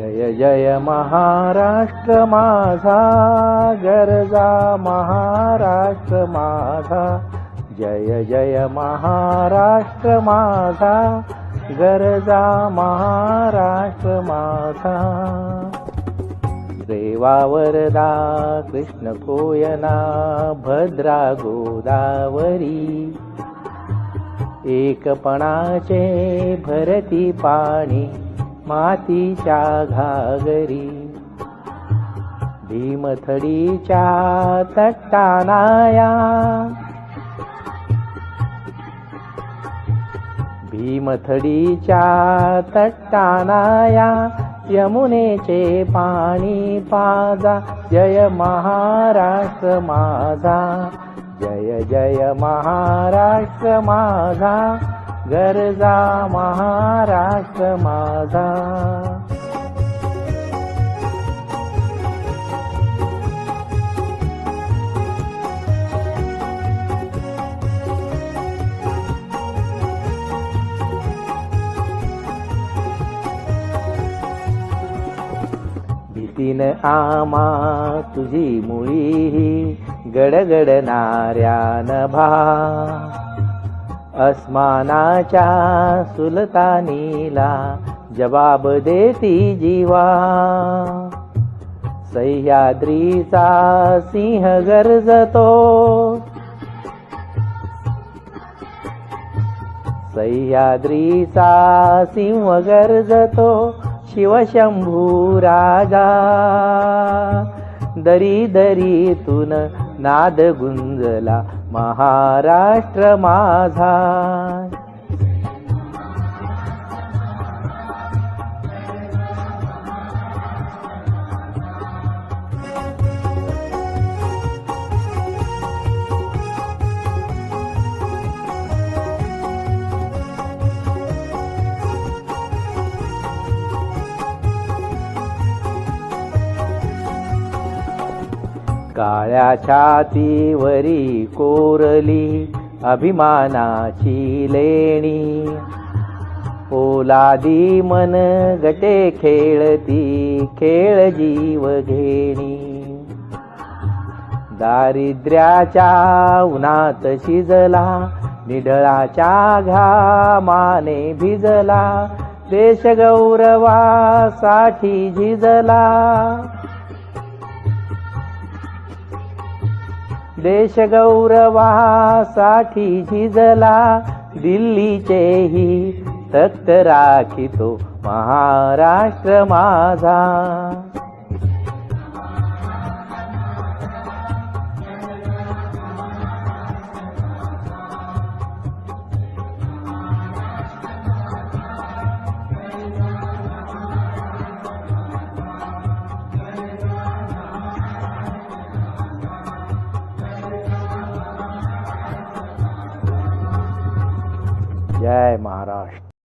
जय जय महाराष्ट्र माझा गरजा महाराष्ट्र माझा. जय जय महाराष्ट्र माझा गरजा महाराष्ट्र माझा. देवावरदा कृष्ण कोयना भद्रा गोदावरी. एकपणाचे भरती पाणी मातीच्या घागरी. भीमथडीच्या तट्टानाया भीमथडीच्या तट्टानाया यमुनेचे पाणी पाजा. जय महाराष्ट्र माझा. जय जय महाराष्ट्र माझा. गरजा महाराष्ट्र माझा. भीतीन आमा तुझी मुळी गडगडणाऱ्या नभा अस्मानाच्या सुलतानीला जबाब देती जीवा. सह्याद्रीचा सिंह गरजतो. सह्याद्रीचा सिंह गरजतो शिवशंभू राजा दरी दरीतून नाद गुंजला महाराष्ट्र माझा. काळ्या छातीवरी कोरली अभिमानाची लेणी. पोलादी मन गटे खेळती खेळ जीव घेणी. दारिद्र्याच्या उन्हात शिजला निढळाच्या घामाने भिजला देश गौरवासाठी झिजला. देश गौरवासाठी झिजला दिल्लीचेही तख्त राखितो महाराष्ट्र माझा. जय महाराष्ट्र.